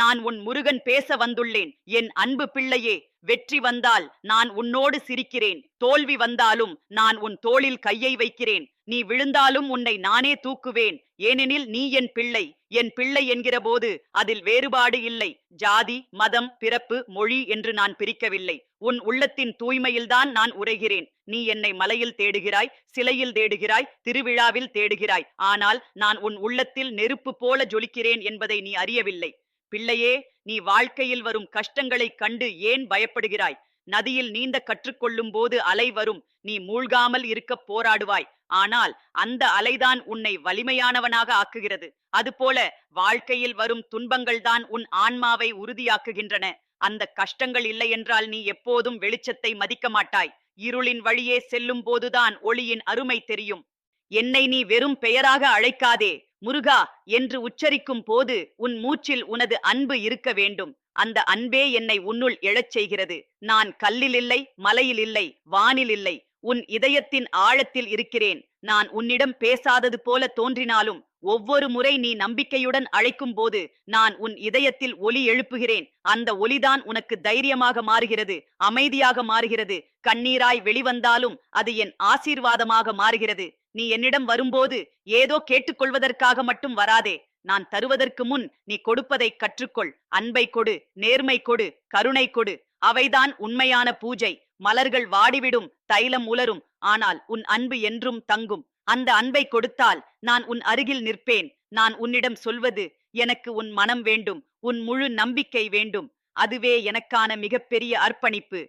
நான் உன் முருகன் பேச வந்துள்ளேன். என் அன்பு பிள்ளையே வெற்றி வந்தால் நான் உன்னோடு சிரிக்கிறேன். தோல்வி வந்தாலும் நான் உன் தோளில் கையை வைக்கிறேன். நீ விழுந்தாலும் உன்னை நானே தூக்குவேன். ஏனெனில் நீ என் பிள்ளை. என் பிள்ளை என்கிற போது அதில் வேறுபாடு இல்லை. ஜாதி மதம் பிறப்பு மொழி என்று நான் பிரிக்கவில்லை. உன் உள்ளத்தின் தூய்மையில்தான் நான் உரைகிறேன். நீ என்னை மலையில் தேடுகிறாய் சிலையில் தேடுகிறாய் திருவிழாவில் தேடுகிறாய். ஆனால் நான் உன் உள்ளத்தில் நெருப்பு போல ஜொலிக்கிறேன் என்பதை நீ அறியவில்லை. பிள்ளையே நீ வாழ்க்கையில் வரும் கஷ்டங்களைக் கண்டு ஏன் பயப்படுகிறாய்? நதியில் நீந்த கற்றுக்கொள்ளும் போது அலை வரும் நீ மூழ்காமல் இருக்க போராடுவாய். ஆனால் அந்த அலைதான் உன்னை வலிமையானவனாக ஆக்குகிறது. அதுபோல வாழ்க்கையில் வரும் துன்பங்கள்தான் உன் ஆன்மாவை உறுதியாக்குகின்றன. அந்த கஷ்டங்கள் இல்லை என்றால் நீ எப்போதும் வெளிச்சத்தை மதிக்க மாட்டாய். இருளின் வழியே செல்லும் போதுதான் ஒளியின் அருமை தெரியும். என்னை நீ வெறும் பெயராக அழைக்காதே. முருகா என்று உச்சரிக்கும் போது உன் மூச்சில் உனது அன்பு இருக்க வேண்டும். அந்த அன்பே என்னை உன்னுள் எழச் செய்கிறது. நான் கல்லில் இல்லை மலையில் இல்லை வானில் இல்லை உன் இதயத்தின் ஆழத்தில் இருக்கிறேன். நான் உன்னிடம் பேசாதது போல தோன்றினாலும் ஒவ்வொரு முறை நீ நம்பிக்கையுடன் அழைக்கும் போது நான் உன் இதயத்தில் ஒலி எழுப்புகிறேன். அந்த ஒலிதான் உனக்கு தைரியமாக மாறுகிறது அமைதியாக மாறுகிறது. கண்ணீராய் வெளிவந்தாலும் அது என் ஆசீர்வாதமாக மாறுகிறது. நீ என்னிடம் வரும்போது ஏதோ கேட்டுக்கொள்வதற்காக மட்டும் வராதே. நான் தருவதற்கு முன் நீ கொடுப்பதை கற்றுக்கொள். அன்பை கொடு நேர்மை கொடு கருணை கொடு. அவைதான் உண்மையான பூஜை. மலர்கள் வாடிவிடும் தைலம் உலரும். ஆனால் உன் அன்பு என்றும் தங்கும். அந்த அன்பை கொடுத்தால் நான் உன் அருகில் நிற்பேன். நான் உன்னிடம் சொல்வது எனக்கு உன் மனம் வேண்டும். உன் முழு நம்பிக்கை வேண்டும். அதுவே எனக்கான மிகப்பெரிய அர்ப்பணிப்பு.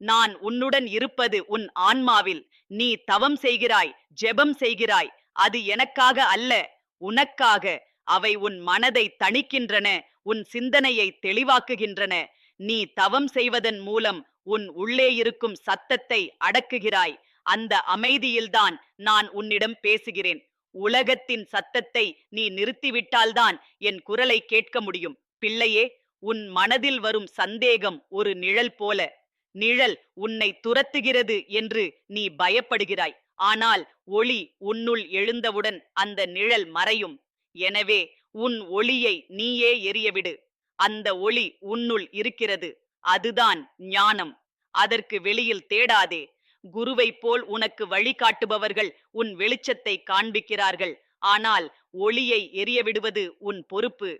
நான் உன்னுடன் இருப்பது உன் ஆன்மாவில். நீ தவம் செய்கிறாய் ஜெபம் செய்கிறாய். அது எனக்காக அல்ல உனக்காக. அவை உன் மனதை தணிக்கின்றன உன் சிந்தனையை தெளிவாக்குகின்றன. நீ தவம் செய்வதன் மூலம் உன் உள்ளே இருக்கும் சத்தத்தை அடக்குகிறாய். அந்த அமைதியில்தான் நான் உன்னிடம் பேசுகிறேன். உலகத்தின் சத்தத்தை நீ நிறுத்திவிட்டால்தான் என் குரலை கேட்க முடியும். பிள்ளையே உன் மனதில் வரும் சந்தேகம் ஒரு நிழல் போல. நிழல் உன்னை துரத்துகிறது என்று நீ பயப்படுகிறாய். ஆனால் ஒளி உன்னுள் எழுந்தவுடன் அந்த நிழல் மறையும். எனவே உன் ஒளியை நீயே எரியவிடு அந்த ஒளி உன்னுள் இருக்கிறது. அதுதான் ஞானம். அதற்கு வெளியில் தேடாதே. குருவைப் போல் உனக்கு வழிகாட்டுபவர்கள் உன் வெளிச்சத்தை காண்பிக்கிறார்கள். ஆனால் ஒளியை எரியவிடுவது உன் பொறுப்பு.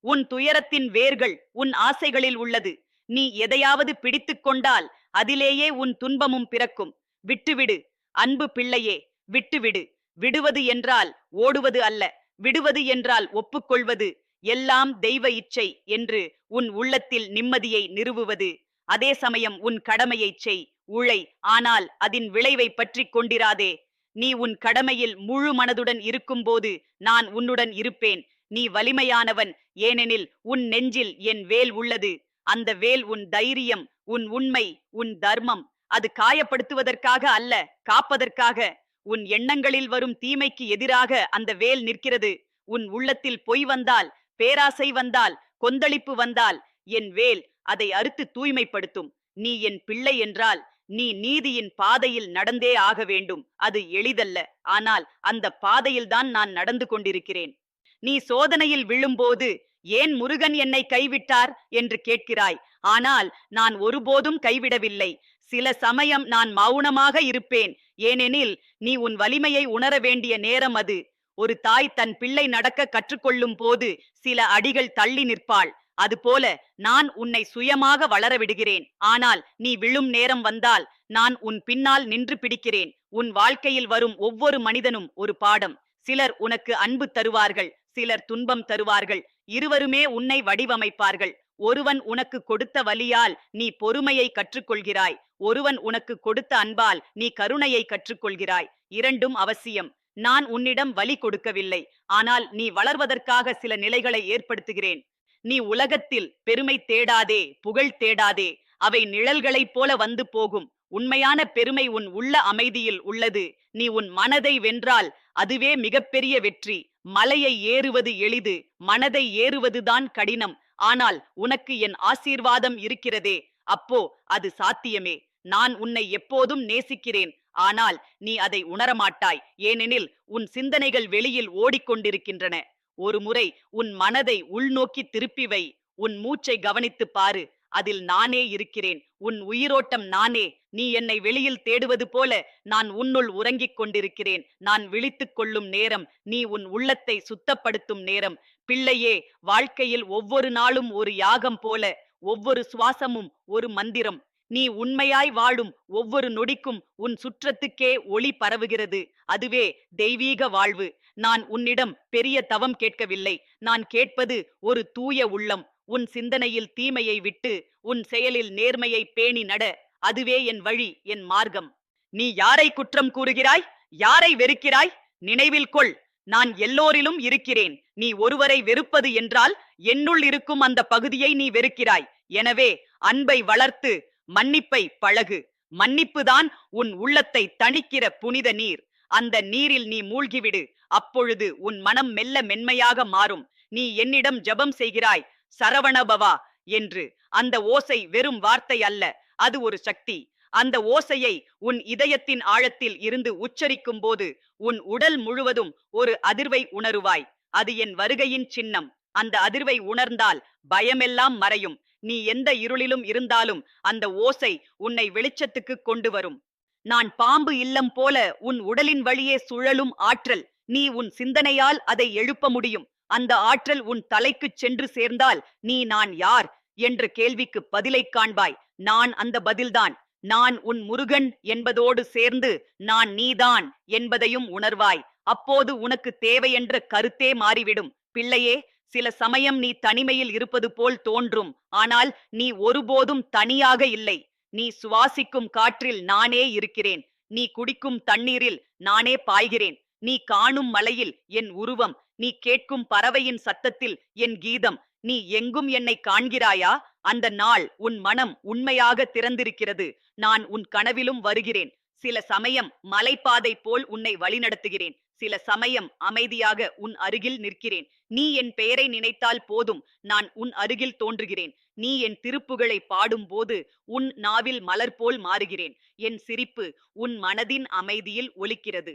உன் துயரத்தின் வேர்கள் உன் ஆசைகளில் உள்ளது. நீ எதையாவது பிடித்துக் கொண்டால் அதிலேயே உன் துன்பமும் பிறக்கும். விட்டுவிடு. அன்பு பிள்ளையே விட்டுவிடு. விடுவது என்றால் ஓடுவது அல்ல. விடுவது என்றால் ஒப்புக்கொள்வது. எல்லாம் தெய்வ இச்சை என்று உன் உள்ளத்தில் நிம்மதியை நிறுவுவது. அதே சமயம் உன் கடமையைச் செய். உழை. ஆனால் அதன் விளைவை பற்றி கொண்டிராதே. நீ உன் கடமையில் முழு மனதுடன் இருக்கும்போது நான் உன்னுடன் இருப்பேன். நீ வலிமையானவன். ஏனெனில் உன் நெஞ்சில் என் வேல் உள்ளது. அந்த வேல் உன் தைரியம் உன் உண்மை உன் தர்மம். அது காயப்படுத்துவதற்காக அல்ல காப்பதற்காக. உன் எண்ணங்களில் வரும் தீமைக்கு எதிராக அந்த வேல் நிற்கிறது. உன் உள்ளத்தில் பொய் வந்தால் பேராசை வந்தால் கொந்தளிப்பு வந்தால் என் வேல் அதை அறுத்து தூய்மைப்படுத்தும். நீ என் பிள்ளை என்றால் நீ நீதியின் பாதையில் நடந்தே ஆக வேண்டும். அது எளிதல்ல. ஆனால் அந்த பாதையில்தான் நான் நடந்து கொண்டிருக்கிறேன். நீ சோதனையில் விழும்போது ஏன் முருகன் என்னை கைவிட்டார் என்று கேட்கிறாய்? ஆனால் நான் ஒருபோதும் கைவிடவில்லை. சில சமயம் நான் மௌனமாக இருப்பேன். ஏனெனில் நீ உன் வலிமையை உணர வேண்டிய நேரம் அது. ஒரு தாய் தன் பிள்ளை நடக்க கற்றுக்கொள்ளும் போது சில அடிகள் தள்ளி நிற்பாள். அதுபோல நான் உன்னை சுயமாக வளர விடுகிறேன். ஆனால் நீ விழும் நேரம் வந்தால் நான் உன் பின்னால் நின்று பிடிக்கிறேன். உன் வாழ்க்கையில் வரும் ஒவ்வொரு மனிதனும் ஒரு பாடம். சிலர் உனக்கு அன்பு தருவார்கள். சிலர் துன்பம் தருவார்கள். இருவருமே உன்னை வடிவமைப்பார்கள். ஒருவன் உனக்கு கொடுத்த வலியால் நீ பொறுமையை கற்றுக்கொள்கிறாய். ஒருவன் உனக்கு கொடுத்த அன்பால் நீ கருணையை கற்றுக்கொள்கிறாய். இரண்டும் அவசியம். நான் உன்னிடம் வலி கொடுக்கவில்லை. ஆனால் நீ வளர்வதற்காக சில நிலைகளை ஏற்படுத்துகிறேன். நீ உலகத்தில் பெருமை தேடாதே புகழ் தேடாதே. அவை நிழல்களைப் போல வந்து போகும். உண்மையான பெருமை உன் உள்ள அமைதியில் உள்ளது. நீ உன் மனதை வென்றால் அதுவே மிகப்பெரிய வெற்றி. மலையை ஏறுவது எளிது மனதை ஏறுவதுதான் கடினம். ஆனால் உனக்கு என் ஆசீர்வாதம் இருக்கிறதே. அப்போ அது சாத்தியமே. நான் உன்னை எப்போதும் நேசிக்கிறேன். ஆனால் நீ அதை உணரமாட்டாய். ஏனெனில் உன் சிந்தனைகள் வெளியில் ஓடிக்கொண்டிருக்கின்றன. ஒரு முறை உன் மனதை உள்நோக்கி திருப்பி வை. உன் மூச்சை கவனித்துப் பாரு. அதில் நானே இருக்கிறேன். உன் உயிரோட்டம் நானே. நீ என்னை வெளியில் தேடுவது போல நான் உன்னுள் உறங்கிக் கொண்டிருக்கிறேன். நான் விழித்துக் கொள்ளும் நேரம் நீ உன் உள்ளத்தை சுத்தப்படுத்தும் நேரம். பிள்ளையே வாழ்க்கையில் ஒவ்வொரு நாளும் ஒரு யாகம் போல ஒவ்வொரு சுவாசமும் ஒரு மந்திரம். நீ உண்மையாய் வாழும் ஒவ்வொரு நொடிக்கும் உன் சுற்றத்துக்கே ஒளி பரவுகிறது. அதுவே தெய்வீக வாழ்வு. நான் உன்னிடம் பெரிய தவம் கேட்கவில்லை. நான் கேட்பது ஒரு தூய உள்ளம். உன் சிந்தனையில் தீமையை விட்டு உன் செயலில் நேர்மையை பேணி நட. அதுவே என் வழி என் மார்க்கம். நீ யாரை குற்றம் கூறுகிறாய்? யாரை வெறுக்கிறாய்? நினைவில் கொள். நான் எல்லோரிலும் இருக்கிறேன். நீ ஒருவரை வெறுப்பது என்றால் என்னுள் இருக்கும் அந்த பகுதியை நீ வெறுக்கிறாய். எனவே அன்பை வளர்த்து மன்னிப்பை பழகு. மன்னிப்புதான் உன் உள்ளத்தை தணிக்கிற புனித நீர். அந்த நீரில் நீ மூழ்கிவிடு. அப்பொழுது உன் மனம் மெல்ல மென்மையாக மாறும். நீ என்னிடம் ஜெபம் செய்கிறாய். சரவணபவா! என்று. அந்த ஓசை வெறும் வார்த்தை அல்ல. அது ஒரு சக்தி. அந்த ஓசையை உன் இதயத்தின் ஆழத்தில் இருந்து உச்சரிக்கும் போது உன் உடல் முழுவதும் ஒரு அதிர்வை உணருவாய். அது என் வருகையின் சின்னம். அந்த அதிர்வை உணர்ந்தால் பயமெல்லாம் மறையும். நீ எந்த இருளிலும் இருந்தாலும் அந்த ஓசை உன்னை வெளிச்சத்துக்கு கொண்டு வரும். நான் பாம்பு இல்லம் போல உன் உடலின் வழியே சுழலும் ஆற்றல். நீ உன் சிந்தனையால் அதை எழுப்ப முடியும். அந்த ஆற்றல் உன் தலைக்குச் சென்று சேர்ந்தால் நீ நான் யார்? என்ற கேள்விக்கு பதிலை காண்பாய். நான் அந்த பதில்தான். நான் உன் முருகன் என்பதோடு சேர்ந்து நான் நீதான் என்பதையும் உணர்வாய். அப்போது உனக்கு தேவையென்ற கருத்தே மாறிவிடும். பிள்ளையே சில சமயம் நீ தனிமையில் இருப்பது போல் தோன்றும். ஆனால் நீ ஒருபோதும் தனியாக இல்லை. நீ சுவாசிக்கும் காற்றில் நானே இருக்கிறேன். நீ குடிக்கும் தண்ணீரில் நானே பாய்கிறேன். நீ காணும் மலையில் என் உருவம். நீ கேட்கும் பறவையின் சத்தத்தில் என் கீதம். நீ எங்கும் என்னை காண்கிறாயா? அந்த நாள் உன் மனம் உண்மையாக திறந்திருக்கிறது. நான் உன் கனவிலும் வருகிறேன். சில சமயம் மலைப்பாதை போல் உன்னை வழிநடத்துகிறேன். சில சமயம் அமைதியாக உன் அருகில் நிற்கிறேன். நீ என் பெயரை நினைத்தால் போதும். நான் உன் அருகில் தோன்றுகிறேன். நீ என் திருப்புகளை பாடும்போது உன் நாவில் மலர் போல் மாறுகிறேன். என் சிரிப்பு உன் மனதின் அமைதியில் ஒலிக்கிறது.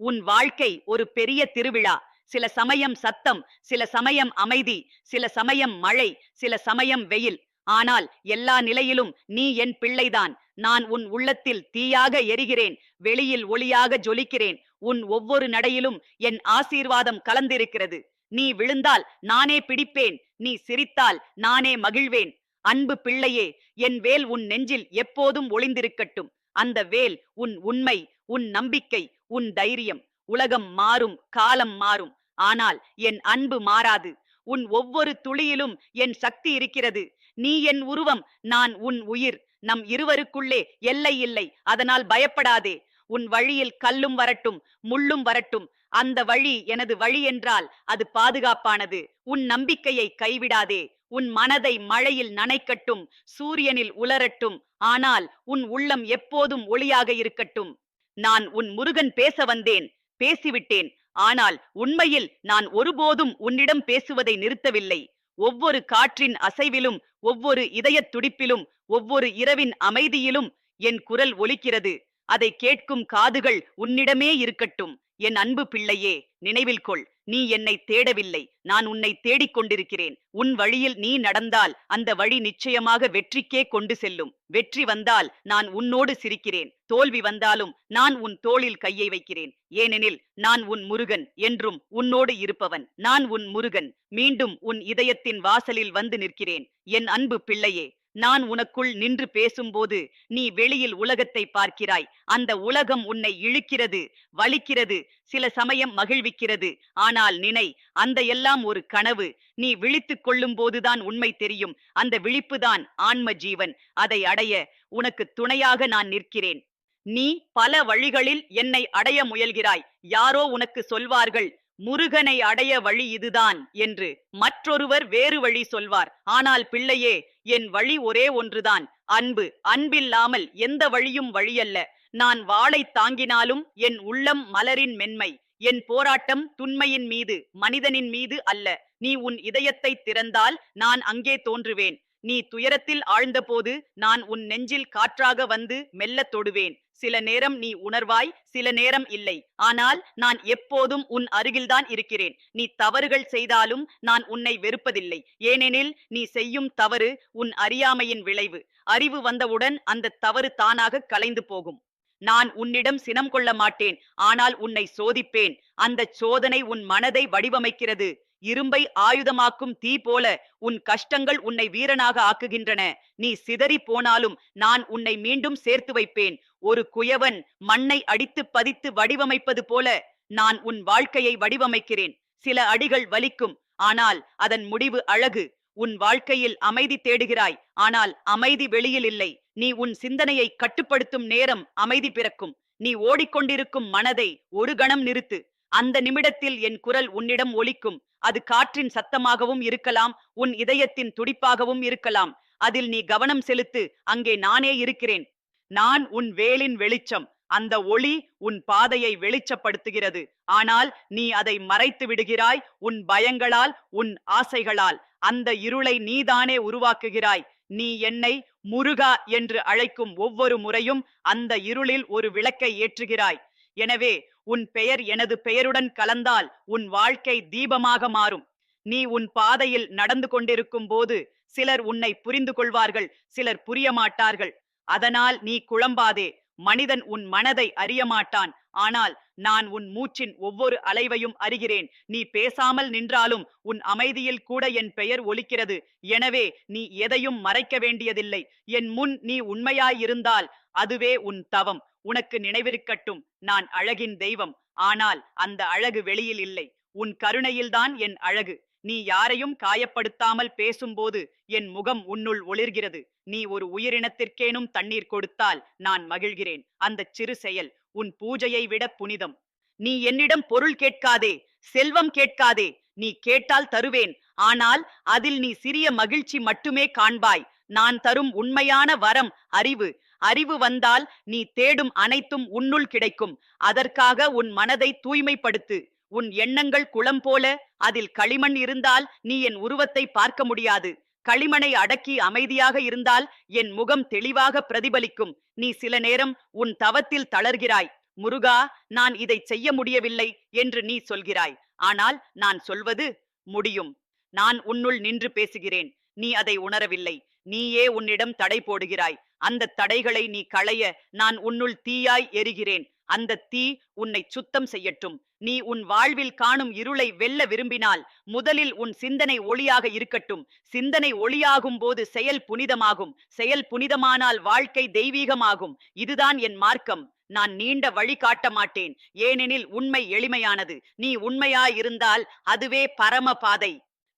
உன் வாழ்க்கை ஒரு பெரிய திருவிழா. சில சமயம் சத்தம் சில சமயம் அமைதி சில சமயம் மழை சில சமயம் வெயில். ஆனால் எல்லா நிலையிலும் நீ என் பிள்ளைதான். நான் உன் உள்ளத்தில் தீயாக எரிகிறேன். வெளியில் ஒளியாக ஜொலிக்கிறேன். உன் ஒவ்வொரு நடையிலும் என் ஆசீர்வாதம் கலந்திருக்கிறது. நீ விழுந்தால் நானே பிடிப்பேன். நீ சிரித்தால் நானே மகிழ்வேன். அன்பு பிள்ளையே என் வேல் உன் நெஞ்சில் எப்போதும் ஒளிந்திருக்கட்டும். அந்த வேல் உன் உண்மை உன் நம்பிக்கை உன் தைரியம். உலகம் மாறும் காலம் மாறும். ஆனால் என் அன்பு மாறாது. உன் ஒவ்வொரு துளியிலும் என் சக்தி இருக்கிறது. நீ என் உருவம் நான் உன் உயிர். நம் இருவருக்குள்ளே எல்லை இல்லை அதனால் பயப்படாதே. உன் வழியில் கல்லும் வரட்டும் முள்ளும் வரட்டும். அந்த வழி எனது வழி என்றால் அது பாதுகாப்பானது. உன் நம்பிக்கையை கைவிடாதே. உன் மனதை மழையில் நனைக்கட்டும் சூரியனில் உலரட்டும். ஆனால் உன் உள்ளம் எப்போதும் ஒளியாக இருக்கட்டும். நான் உன் முருகன் பேச வந்தேன் பேசிவிட்டேன். ஆனால் உண்மையில் நான் ஒருபோதும் உன்னிடம் பேசுவதை நிறுத்தவில்லை. ஒவ்வொரு காற்றின் அசைவிலும் ஒவ்வொரு இதயத் துடிப்பிலும் ஒவ்வொரு இரவின் அமைதியிலும் என் குரல் ஒலிக்கிறது. அதை கேட்கும் காதுகள் உன்னிடமே இருக்கட்டும். என் அன்பு பிள்ளையே நினைவில் கொள். நீ என்னை தேடவில்லை. நான் உன்னை தேடிக் கொண்டிருக்கிறேன். உன் வழியில் நீ நடந்தால் அந்த வழி நிச்சயமாக வெற்றிக்கே கொண்டு செல்லும். வெற்றி வந்தால் நான் உன்னோடு சிரிக்கிறேன். தோல்வி வந்தாலும் நான் உன் தோளில் கையை வைக்கிறேன். ஏனெனில் நான் உன் முருகன் என்றும் உன்னோடு இருப்பவன். நான் உன் முருகன். மீண்டும் உன் இதயத்தின் வாசலில் வந்து நிற்கிறேன். என் அன்பு பிள்ளையே நான் உனக்குள் நின்று பேசும்போது நீ வெளியில் உலகத்தை பார்க்கிறாய். அந்த உலகம் உன்னை இழுக்கிறது வலிக்கிறது சில சமயம் மகிழ்விக்கிறது. ஆனால் நினை அந்த எல்லாம் ஒரு கனவு. நீ விழித்துக் கொள்ளும் போதுதான் உண்மை தெரியும். அந்த விழிப்புதான் ஆன்ம ஜீவன். அதை அடைய உனக்கு துணையாக நான் நிற்கிறேன். நீ பல வழிகளில் என்னை அடைய முயல்கிறாய். யாரோ உனக்கு சொல்வார்கள் முருகனை அடைய வழி இதுதான் என்று மற்றொருவர் வேறு வழி சொல்வார். ஆனால் பிள்ளையே என் வழி ஒரே ஒன்றுதான். அன்பு அன்பில்லாமல் எந்த வழியும் வழியல்ல. நான் வாளை தாங்கினாலும் என் உள்ளம் மலரின் மென்மை. என் போராட்டம் துன்மையின் மீது மனிதனின் மீது அல்ல. நீ உன் இதயத்தை திறந்தால் நான் அங்கே தோன்றுவேன். நீ துயரத்தில் ஆழ்ந்தபோது நான் உன் நெஞ்சில் காற்றாக வந்து மெல்லத் தொடுவேன். சில நேரம் நீ உணர்வாய் சில நேரம் இல்லை. ஆனால் நான் எப்போதும் உன் அருகில்தான் இருக்கிறேன். நீ தவறுகள் செய்தாலும் நான் உன்னை வெறுப்பதில்லை. ஏனெனில் நீ செய்யும் தவறு உன் அறியாமையின் விளைவு. அறிவு வந்தவுடன் அந்த தவறு தானாக கலைந்து போகும். நான் உன்னிடம் சினம் கொள்ள மாட்டேன். ஆனால் உன்னை சோதிப்பேன். அந்த சோதனை உன் மனதை வடிவமைக்கிறது. இரும்பை ஆயுதமாக்கும் தீ போல உன் கஷ்டங்கள் உன்னை வீரனாக ஆக்குகின்றன. நீ சிதறி போனாலும் நான் உன்னை மீண்டும் சேர்த்து வைப்பேன். ஒரு குயவன் மண்ணை அடித்து பதித்து வடிவமைப்பது போல நான் உன் வாழ்க்கையை வடிவமைக்கிறேன். சில அடிகள் வலிக்கும். ஆனால் அதன் முடிவு அழகு. உன் வாழ்க்கையில் அமைதி தேடுகிறாய். ஆனால் அமைதி வெளியில் இல்லை. நீ உன் சிந்தனையை கட்டுப்படுத்தும் நேரம் அமைதி பிறக்கும். நீ ஓடிக்கொண்டிருக்கும் மனதை ஒரு கணம் நிறுத்து. அந்த நிமிடத்தில் என் குரல் உன்னிடம் ஒலிக்கும். அது காற்றின் சத்தமாகவும் இருக்கலாம் உன் இதயத்தின் துடிப்பாகவும் இருக்கலாம். அதில் நீ கவனம் செலுத்து அங்கே நானே இருக்கிறேன். நான் உன் வேலின் வெளிச்சம். அந்த ஒளி உன் பாதையை வெளிச்சப்படுத்துகிறது. ஆனால் நீ அதை மறைத்து விடுகிறாய் உன் பயங்களால் உன் ஆசைகளால். அந்த இருளை நீதானே உருவாக்குகிறாய். நீ என்னை முருகா என்று அழைக்கும் ஒவ்வொரு முறையும் அந்த இருளில் ஒரு விளக்கை ஏற்றுகிறாய். எனவே உன் பெயர் எனது பெயருடன் கலந்தால் உன் வாழ்க்கை தீபமாக மாறும். நீ உன் பாதையில் நடந்து கொண்டிருக்கும் போது சிலர் உன்னை புரிந்து கொள்வார்கள் சிலர் புரிய மாட்டார்கள். அதனால் நீ குழம்பாதே. மனிதன் உன் மனதை அறிய மாட்டான். ஆனால் நான் உன் மூச்சின் ஒவ்வொரு அலைவையும் அறிகிறேன். நீ பேசாமல் நின்றாலும் உன் அமைதியில் கூட என் பெயர் ஒலிக்கிறது. எனவே நீ எதையும் மறைக்க வேண்டியதில்லை. என் முன் நீ உண்மையாயிருந்தால் அதுவே உன் தவம். உனக்கு நினைவிருக்கட்டும் நான் அழகின் தெய்வம். ஆனால் அந்த அழகு வெளியில் இல்லை. உன் கருணையில்தான் என் அழகு. நீ யாரையும் காயப்படுத்தாமல் பேசும்போது என் முகம் உன்னுள் ஒளிர்கிறது. நீ ஒரு உயிரினத்திற்கேனும் தண்ணீர் கொடுத்தால் நான் மகிழ்கிறேன். அந்த சிறு செயல் உன் பூஜையை விட புனிதம். நீ என்னிடம் பொருள் கேட்காதே செல்வம் கேட்காதே. நீ கேட்டால் தருவேன். ஆனால் அதில் நீ சிறிய மகிழ்ச்சி மட்டுமே காண்பாய். நான் தரும் உண்மையான வரம் அறிவு அறிவு வந்தால் நீ தேடும் அனைத்தும் உன்னுள் கிடைக்கும். அதற்காக உன் மனதை தூய்மைப்படுத்து. உன் எண்ணங்கள் குளம் போல அதில் களிமண் இருந்தால் நீ என் உருவத்தை பார்க்க முடியாது. களிமணை அடக்கி அமைதியாக இருந்தால் என் முகம் தெளிவாக பிரதிபலிக்கும். நீ சில நேரம் உன் தவத்தில் தளர்கிறாய். முருகா நான் இதை செய்ய முடியவில்லை என்று நீ சொல்கிறாய். ஆனால் நான் சொல்வது முடியும். நான் உன்னுள் நின்று பேசுகிறேன். நீ அதை உணரவில்லை. நீயே உன்னிடம் தடை போடுகிறாய். அந்த தடைகளை நீ களைய நான் உன்னுள் தீயாய் எரிகிறேன். அந்த தீ உன்னை சுத்தம் செய்யட்டும். நீ உன் வாழ்வில் காணும் இருளை வெல்ல விரும்பினால் முதலில் உன் சிந்தனை ஒளியாக இருக்கட்டும். சிந்தனை ஒளியாகும் போது செயல் புனிதமாகும். செயல் புனிதமானால் வாழ்க்கை தெய்வீகமாகும். இதுதான் என் மார்க்கம். நான் நீண்ட வழி காட்ட மாட்டேன். ஏனெனில் உண்மை எளிமையானது. நீ உண்மையாயிருந்தால் அதுவே பரம பாதை.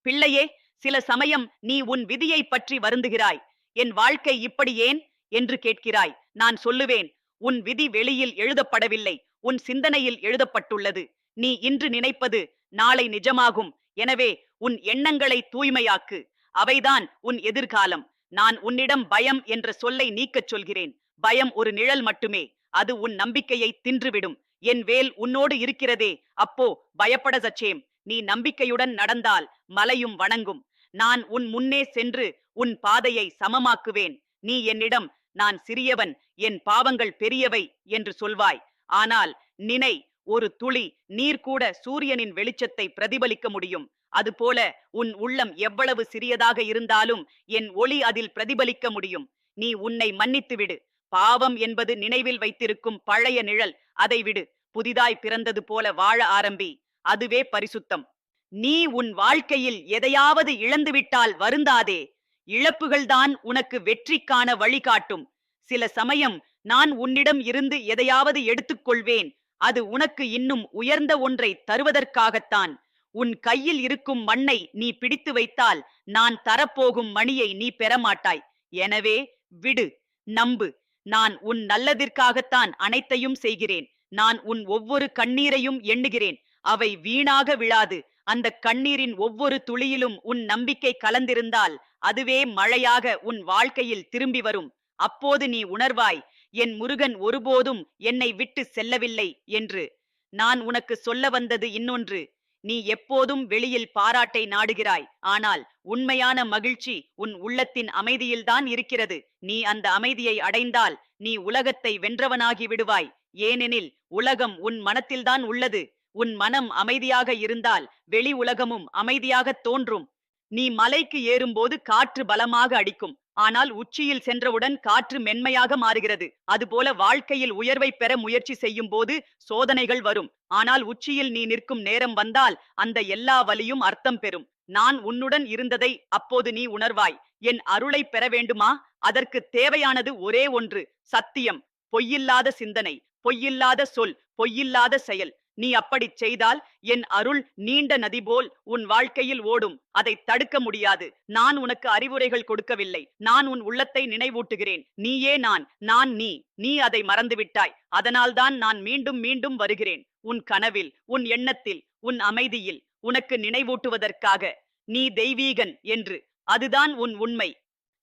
பிள்ளையே சில சமயம் நீ உன் விதியை பற்றி வருந்துகிறாய். என் வாழ்க்கை இப்படி ஏன்? என்று கேட்கிறாய். நான் சொல்லுவேன் உன் விதி வெளியில் எழுதப்படவில்லை உன் சிந்தனையில் எழுதப்பட்டுள்ளது. நீ இன்று நினைப்பது நாளை நிஜமாகும். எனவே உன் எண்ணங்களை தூய்மையாக்கு. அவைதான் உன் எதிர்காலம். நான் உன்னிடம் பயம் என்ற சொல்லை நீக்கச் சொல்கிறேன். பயம் ஒரு நிழல் மட்டுமே. அது உன் நம்பிக்கையை தின்றுவிடும். என் வேல் உன்னோடு இருக்கிறதே. அப்போ பயப்பட சச்சேம். நீ நம்பிக்கையுடன் நடந்தால் மலையும் வணங்கும். நான் உன் முன்னே சென்று உன் பாதையை சமமாக்குவேன். நீ என்னிடம் நான் சிறியவன் என் பாவங்கள் பெரியவை என்று சொல்வாய். ஆனால் நினை ஒரு துளி நீர் கூட சூரியனின் வெளிச்சத்தை பிரதிபலிக்க முடியும். அதுபோல உன் உள்ளம் எவ்வளவு சிறியதாக இருந்தாலும் என் ஒளி அதில் பிரதிபலிக்க முடியும். நீ உன்னை மன்னித்து விடு பாவம் என்பது நினைவில் வைத்திருக்கும் பழைய நிழல். அதை விடு. புதிதாய் பிறந்தது போல வாழ ஆரம்பி. அதுவே பரிசுத்தம். நீ உன் வாழ்க்கையில் எதையாவது இழந்துவிட்டால் வருந்தாதே. இழப்புகள்தான் உனக்கு வெற்றிக்கான வழிகாட்டும். சில சமயம் நான் உன்னிடம் இருந்து எதையாவது எடுத்துக்கொள்வேன். அது உனக்கு இன்னும் உயர்ந்த ஒன்றை தருவதற்காகத்தான். உன் கையில் இருக்கும் மண்ணை நீ பிடித்து வைத்தால் நான் தரப்போகும் மணியை நீ பெறமாட்டாய். எனவே விடு நம்பு. நான் உன் நல்லதிற்காகத்தான் அனைத்தையும் செய்கிறேன். நான் உன் ஒவ்வொரு கண்ணீரையும் எண்ணுகிறேன். அவை வீணாக விழாது. அந்த கண்ணீரின் ஒவ்வொரு துளியிலும் உன் நம்பிக்கை கலந்திருந்தால் அதுவே மழையாக உன் வாழ்க்கையில் திரும்பி வரும். அப்போது நீ உணர்வாய் என் முருகன் ஒருபோதும் என்னை விட்டு செல்லவில்லை என்று. நான் உனக்கு சொல்ல வந்தது இன்னொன்று நீ எப்போதும் வெளியில் பாராட்டை நாடுகிறாய். ஆனால் உண்மையான மகிழ்ச்சி உன் உள்ளத்தின் அமைதியில்தான் இருக்கிறது. நீ அந்த அமைதியை அடைந்தால் நீ உலகத்தை வென்றவனாகி விடுவாய். ஏனெனில் உலகம் உன் மனத்தில்தான் உள்ளது. உன் மனம் அமைதியாக இருந்தால் வெளி உலகமும் அமைதியாகத் தோன்றும். நீ மலைக்கு ஏறும்போது காற்று பலமாக அடிக்கும். ஆனால் உச்சியில் சென்றவுடன் காற்று மென்மையாக மாறுகிறது. அதுபோல வாழ்க்கையில் உயர்வை பெற முயற்சி செய்யும் போது சோதனைகள் வரும். ஆனால் உச்சியில் நீ நிற்கும் நேரம் வந்தால் அந்த எல்லா வலியும் அர்த்தம் பெறும். நான் உன்னுடன் இருந்ததை அப்போது நீ உணர்வாய். என் அருளை பெற வேண்டுமா? அதற்கு தேவையானது ஒரே ஒன்று சத்தியம். பொய்யில்லாத சிந்தனை பொய்யில்லாத சொல் பொய்யில்லாத செயல். நீ அப்படிச் செய்தால் என் அருள் நீண்ட நதி போல் உன் வாழ்க்கையில் ஓடும். அதை தடுக்க முடியாது. நான் உனக்கு அறிவுரைகள் கொடுக்கவில்லை. நான் உன் உள்ளத்தை நினைவூட்டுகிறேன். நீயே நான். நான் நீ. நீ அதை மறந்துவிட்டாய். அதனால்தான் நான் மீண்டும் மீண்டும் வருகிறேன். உன் கனவில் உன் எண்ணத்தில் உன் அமைதியில் உனக்கு நினைவூட்டுவதற்காக. நீ தெய்வீகன் என்று. அதுதான் உன் உண்மை.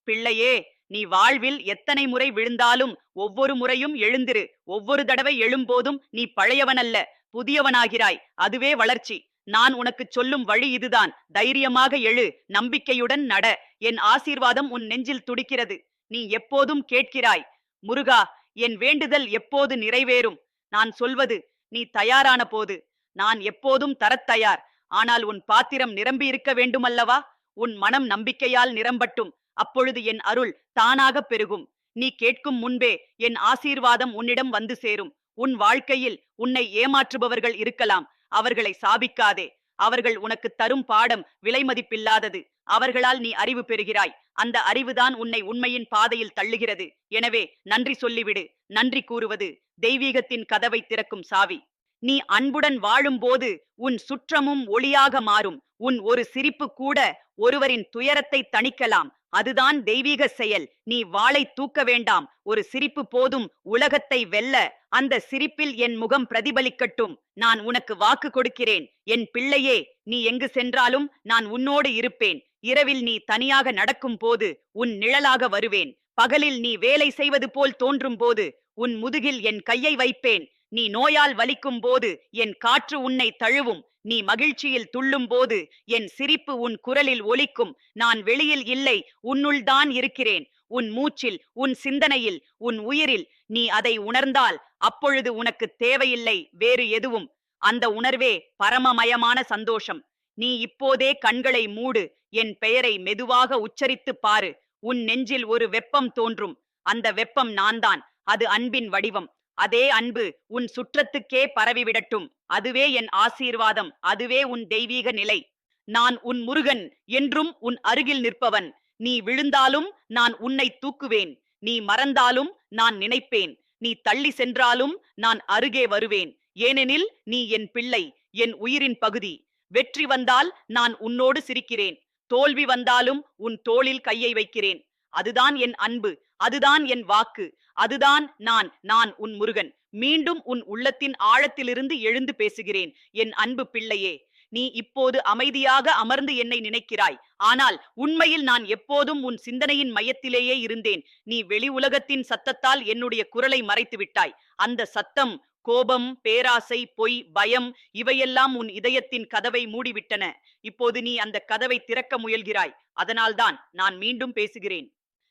பிள்ளையே நீ வாழ்வில் எத்தனை முறை விழுந்தாலும் ஒவ்வொரு முறையும் எழுந்திரு. ஒவ்வொரு தடவை எழும்போதும் நீ பழையவனல்ல. புதியவனாகிறாய். அதுவே வளர்ச்சி. நான் உனக்குச் சொல்லும் வழி இதுதான். தைரியமாக எழு. நம்பிக்கையுடன் நட. என் ஆசீர்வாதம் உன் நெஞ்சில் துடிக்கிறது. நீ எப்போதும் கேட்கிறாய். முருகா என் வேண்டுதல் எப்போது நிறைவேறும்? நான் சொல்வது நீ தயாரான போது. நான் எப்போதும் தரத் தயார். ஆனால் உன் பாத்திரம் நிரம்பி இருக்க வேண்டுமல்லவா? உன் மனம் நம்பிக்கையால் நிரம்பட்டும். அப்பொழுது என் அருள் தானாகப் பெருகும். நீ கேட்கும் முன்பே என் ஆசீர்வாதம் உன்னிடம் வந்து சேரும். உன் வாழ்க்கையில் உன்னை ஏமாற்றுபவர்கள் இருக்கலாம். அவர்களை சாபிக்காதே. அவர்கள் உனக்கு தரும் பாடம் விலைமதிப்பில்லாதது அவர்களால் நீ அறிவு பெறுகிறாய். அந்த அறிவுதான் உன்னை உண்மையின் பாதையில் தள்ளுகிறது. எனவே நன்றி சொல்லிவிடு. நன்றி கூறுவது தெய்வீகத்தின் கதவை திறக்கும் சாவி. நீ அன்புடன் வாழும்போது உன் சுற்றமும் ஒளியாக மாறும். உன் ஒரு சிரிப்பு கூட ஒருவரின் துயரத்தை தணிக்கலாம். அதுதான் தெய்வீக செயல். நீ வாளை தூக்க வேண்டாம். ஒரு சிரிப்பு போதும். உலகத்தை வெல்ல. அந்த சிரிப்பில் என் முகம் பிரதிபலிக்கட்டும். நான் உனக்கு வாக்கு கொடுக்கிறேன். என் பிள்ளையே நீ எங்கு சென்றாலும் நான் உன்னோடு இருப்பேன். இரவில் நீ தனியாக நடக்கும் போது உன் நிழலாக வருவேன். பகலில் நீ வேலை செய்வது போல் தோன்றும் போது உன் முதுகில் என் கையை வைப்பேன். நீ நோயால் வலிக்கும் போது என் காற்று உன்னை தழுவும். நீ மகிழ்ச்சியில் துள்ளும் போது என் சிரிப்பு உன் குரலில் ஒலிக்கும். நான் வெளியில் இல்லை உன்னுள்தான் இருக்கிறேன். உன் மூச்சில் உன் சிந்தனையில் உன் உயிரில் நீ அதை உணர்ந்தால் அப்பொழுது உனக்கு தேவையில்லை வேறு எதுவும். அந்த உணர்வே பரமமயமான சந்தோஷம். நீ இப்போதே கண்களை மூடு என் பெயரை மெதுவாக உச்சரித்துப் பாரு. உன் நெஞ்சில் ஒரு வெப்பம் தோன்றும். அந்த வெப்பம் நான்தான் அது அன்பின் வடிவம். அதே அன்பு உன் சுற்றத்துக்கே பரவிவிடட்டும். அதுவே என் ஆசீர்வாதம். அதுவே உன் தெய்வீக நிலை. நான் உன் முருகன் என்றும் உன் அருகில் நிற்பவன். நீ விழுந்தாலும் நான் உன்னை தூக்குவேன். நீ மறந்தாலும் நான் நினைப்பேன். நீ தள்ளி சென்றாலும் நான் அருகே வருவேன். ஏனெனில் நீ என் பிள்ளை என் உயிரின் பகுதி. வெற்றி வந்தால் நான் உன்னோடு சிரிக்கிறேன். தோல்வி வந்தாலும் உன் தோளில் கையை வைக்கிறேன். அதுதான் என் அன்பு. அதுதான் என் வாக்கு. அதுதான் நான் நான் உன் முருகன். மீண்டும் உன் உள்ளத்தின் ஆழத்திலிருந்து எழுந்து பேசுகிறேன். என் அன்பு பிள்ளையே நீ இப்போது அமைதியாக அமர்ந்து என்னை நினைக்கிறாய். ஆனால் உண்மையில் நான் எப்போதும் உன் சிந்தனையின் மையத்திலேயே இருந்தேன். நீ வெளி உலகத்தின் சத்தத்தால் என்னுடைய குரலை மறைத்து விட்டாய். அந்த சத்தம் கோபம் பேராசை பொய் பயம் இவையெல்லாம் உன் இதயத்தின் கதவை மூடிவிட்டன. இப்போது நீ அந்த கதவை திறக்க முயல்கிறாய். அதனால்தான் நான் மீண்டும் பேசுகிறேன்.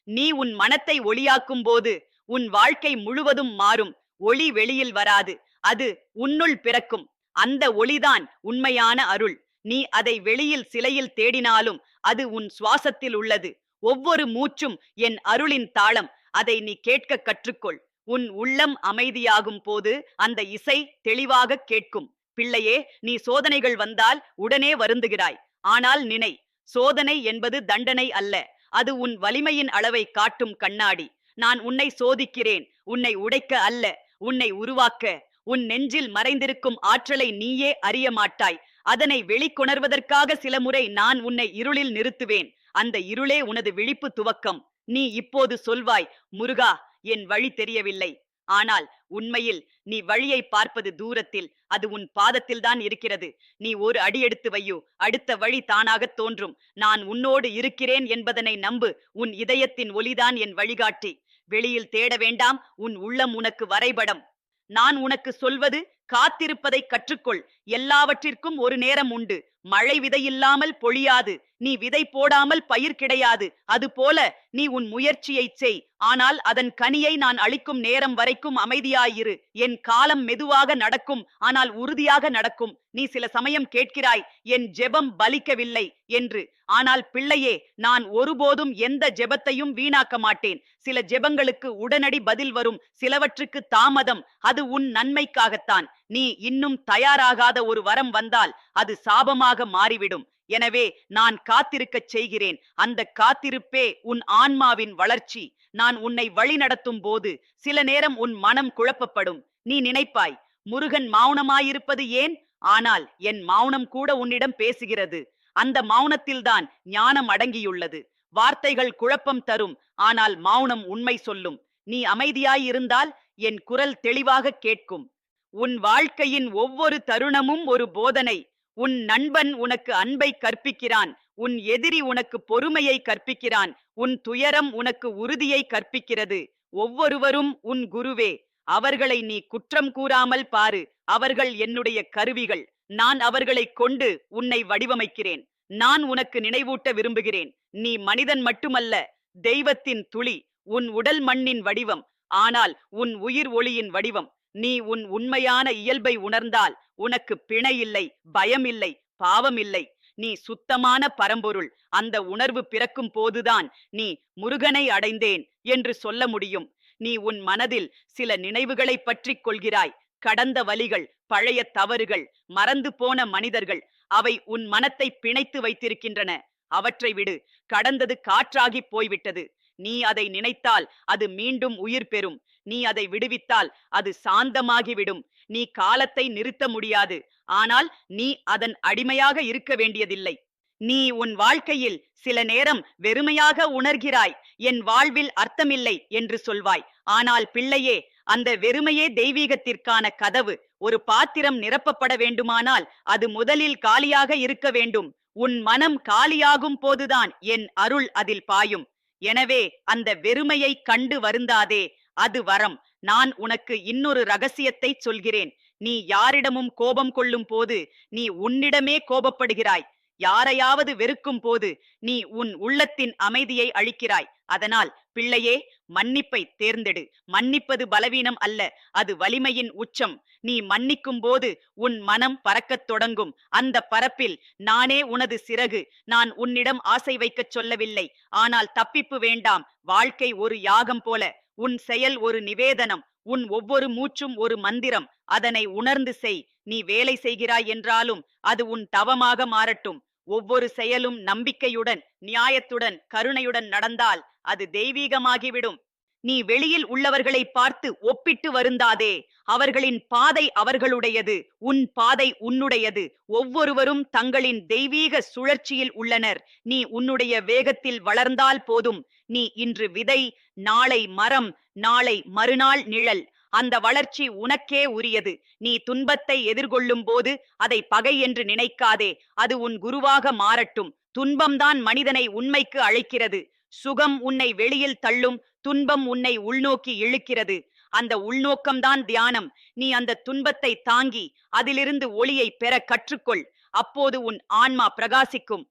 நீ உன் மனத்தை ஒளியாக்கும் போது உன் வாழ்க்கை முழுவதும் மாறும். ஒளி வெளியில் வராது. அது உன்னுள் பிறக்கும். அந்த ஒளிதான் உண்மையான அருள். நீ அதை வெளியில் சிலையில் தேடினாலும் அது உன் சுவாசத்தில் உள்ளது. ஒவ்வொரு மூச்சும் என் அருளின் தாளம். அதை நீ கேட்க கற்றுக்கொள். உன் உள்ளம் அமைதியாகும் போது அந்த இசை தெளிவாக கேட்கும். பிள்ளையே நீ சோதனைகள் வந்தால் உடனே வருந்துகிறாய். ஆனால் நினை சோதனை என்பது தண்டனை அல்ல. அது உன் வலிமையின் அளவை காட்டும் கண்ணாடி. நான் உன்னை சோதிக்கிறேன். உன்னை உடைக்க அல்ல. உன்னை உருவாக்க. உன் நெஞ்சில் மறைந்திருக்கும் ஆற்றலை நீயே அறிய மாட்டாய். அதனை வெளிக்கொணர்வதற்காக சில முறை நான் உன்னை இருளில் நிறுத்துவேன். அந்த இருளே உனது விழிப்பு துவக்கம். நீ இப்போது சொல்வாய் முருகா என் வழி தெரியவில்லை. ஆனால் உண்மையில் நீ வழியை பார்ப்பது தூரத்தில் அது உன் பாதத்தில்தான் இருக்கிறது. நீ ஒரு அடி எடுத்து வையு அடுத்த வழி தானாகத் தோன்றும். நான் உன்னோடு இருக்கிறேன் என்பதனை நம்பு உன் இதயத்தின் ஒலிதான் என் வழிகாட்டி. வெளியில் தேட வேண்டாம் உன் உள்ளம் உனக்கு வரைபடம். நான் உனக்கு சொல்வது காத்திருப்பதை கற்றுக்கொள். எல்லாவற்றிற்கும் ஒரு நேரம் உண்டு. மழை விதையில்லாமல் பொழியாது. நீ விதை போடாமல் பயிர் கிடையாது. அதுபோல நீ உன் முயற்சியை செய். ஆனால் அதன் கனியை நான் அளிக்கும் நேரம் வரைக்கும் அமைதியாயிரு. என் காலம் மெதுவாக நடக்கும் ஆனால் உறுதியாக நடக்கும். நீ சில சமயம் கேட்கிறாய் என் ஜெபம் பலிக்கவில்லை என்று. ஆனால் பிள்ளையே நான் ஒருபோதும் எந்த ஜெபத்தையும் வீணாக்க மாட்டேன். சில ஜெபங்களுக்கு உடனடி பதில் வரும். சிலவற்றுக்கு தாமதம். அது உன் நன்மைக்காகத்தான். நீ இன்னும் தயாராகாத ஒரு வரம் வந்தால் அது சாபமாக மாறிவிடும். எனவே நான் காத்திருக்கச் செய்கிறேன். அந்த காத்திருப்பே உன் ஆன்மாவின் வளர்ச்சி. நான் உன்னை வழிநடத்தும் போது சில நேரம் உன் மனம் குழப்பப்படும். நீ நினைப்பாய் முருகன் மௌனமாயிருப்பது ஏன்? ஆனால் என் மௌனம் கூட உன்னிடம் பேசுகிறது. அந்த மௌனத்தில்தான் ஞானம் அடங்கியுள்ளது. வார்த்தைகள் குழப்பம் தரும் ஆனால் மௌனம் உண்மை சொல்லும். நீ அமைதியாயிருந்தால் என் குரல் தெளிவாக கேட்கும். உன் வாழ்க்கையின் ஒவ்வொரு தருணமும் ஒரு போதனை. உன் நண்பன் உனக்கு அன்பை கற்பிக்கிறான். உன் எதிரி உனக்கு பொறுமையை கற்பிக்கிறான். உன் துயரம் உனக்கு உறுதியை கற்பிக்கிறது. ஒவ்வொருவரும் உன் குருவே. அவர்களை நீ குற்றம் கூறாமல் பாரு. அவர்கள் என்னுடைய கருவிகள். நான் அவர்களைக் கொண்டு உன்னை வடிவமைக்கிறேன். நான் உனக்கு நினைவூட்ட விரும்புகிறேன். நீ மனிதன் மட்டுமல்ல தெய்வத்தின் துளி. உன் உடல் மண்ணின் வடிவம். ஆனால் உன் உயிர் ஒளியின் வடிவம். நீ உன் உண்மையான இயல்பை உணர்ந்தால் உனக்கு பிணை இல்லை பயம் இல்லை பாவம் இல்லை நீ சுத்தமான பரம்பொருள். அந்த உணர்வு பிறக்கும் போதுதான் நீ முருகனை அடைந்தேன் என்று சொல்ல முடியும். நீ உன் மனதில் சில நினைவுகளை பற்றிக் கொள்கிறாய். கடந்த வலிகள் பழைய தவறுகள் மறந்து போன மனிதர்கள் அவை உன் மனத்தை பிணைத்து வைத்திருக்கின்றன. அவற்றை விடு. கடந்தது காற்றாகி போய்விட்டது. நீ அதை நினைத்தால் அது மீண்டும் உயிர் பெறும். நீ அதை விடுவித்தால் அது சாந்தமாகிவிடும். நீ காலத்தை நிறுத்த முடியாது. ஆனால் நீ அதன் அடிமையாக இருக்க வேண்டியதில்லை. நீ உன் வாழ்க்கையில் சில நேரம் வெறுமையாக உணர்கிறாய். என் வாழ்வில் அர்த்தமில்லை என்று சொல்வாய். ஆனால் பிள்ளையே அந்த வெறுமையே தெய்வீகத்திற்கான கதவு. ஒரு பாத்திரம் நிரப்பப்பட வேண்டுமானால் அது முதலில் காலியாக இருக்க வேண்டும். உன் மனம் காலியாகும் போதுதான் என் அருள் அதில் பாயும். எனவே அந்த வெறுமையை கண்டு வருந்தாதே அது வரம். நான் உனக்கு இன்னொரு ரகசியத்தை சொல்கிறேன். நீ யாரிடமும் கோபம் கொள்ளும் போது நீ உன்னிடமே கோபப்படுகிறாய். யாரையாவது வெறுக்கும் போது நீ உன் உள்ளத்தின் அமைதியை அழிக்கிறாய். அதனால் பிள்ளையே மன்னிப்பை தேர்ந்தெடு. மன்னிப்பது பலவீனம் அல்ல அது வலிமையின் உச்சம். நீ மன்னிக்கும் போது உன் மனம் பறக்கத் தொடங்கும். அந்த பரப்பில் நானே உனது சிறகு. நான் உன்னிடம் ஆசை வைக்கச் சொல்லவில்லை. ஆனால் தப்பிப்பு வேண்டாம். வாழ்க்கை ஒரு யாகம் போல. உன் செயல் ஒரு நிவேதனம். உன் ஒவ்வொரு மூச்சும் ஒரு மந்திரம். அதனை உணர்ந்து செய். நீ வேலை செய்கிறாய் என்றாலும் அது உன் தவமாக மாறட்டும். ஒவ்வொரு செயலும் நம்பிக்கையுடன் நியாயத்துடன் கருணையுடன் நடந்தால் அது தெய்வீகமாகிவிடும். நீ வெளியில் உள்ளவர்களை பார்த்து ஒப்பிட்டு வருந்தாதே அவர்களின் பாதை அவர்களுடையது உன் பாதை உன்னுடையது. ஒவ்வொருவரும் தங்களின் தெய்வீக சுழற்சியில் உள்ளனர். நீ உன்னுடைய வேகத்தில் வளர்ந்தால் போதும். நீ இன்று விதை நாளை மரம் நாளை மறுநாள் நிழல். அந்த வளர்ச்சி உனக்கே உரியது. நீ துன்பத்தை எதிர்கொள்ளும் போது அதை பகை என்று நினைக்காதே. அது உன் குருவாக மாறட்டும். துன்பம்தான் மனிதனை உண்மைக்கு அழைக்கிறது. சுகம் உன்னை வெளியில் தள்ளும் துன்பம் உன்னை உள்நோக்கி இழுக்கிறது. அந்த உள்நோக்கம்தான் தியானம். நீ அந்த துன்பத்தை தாங்கி அதிலிருந்து ஒளியை பெற கற்றுக்கொள். அப்போது உன் ஆன்மா பிரகாசிக்கும்.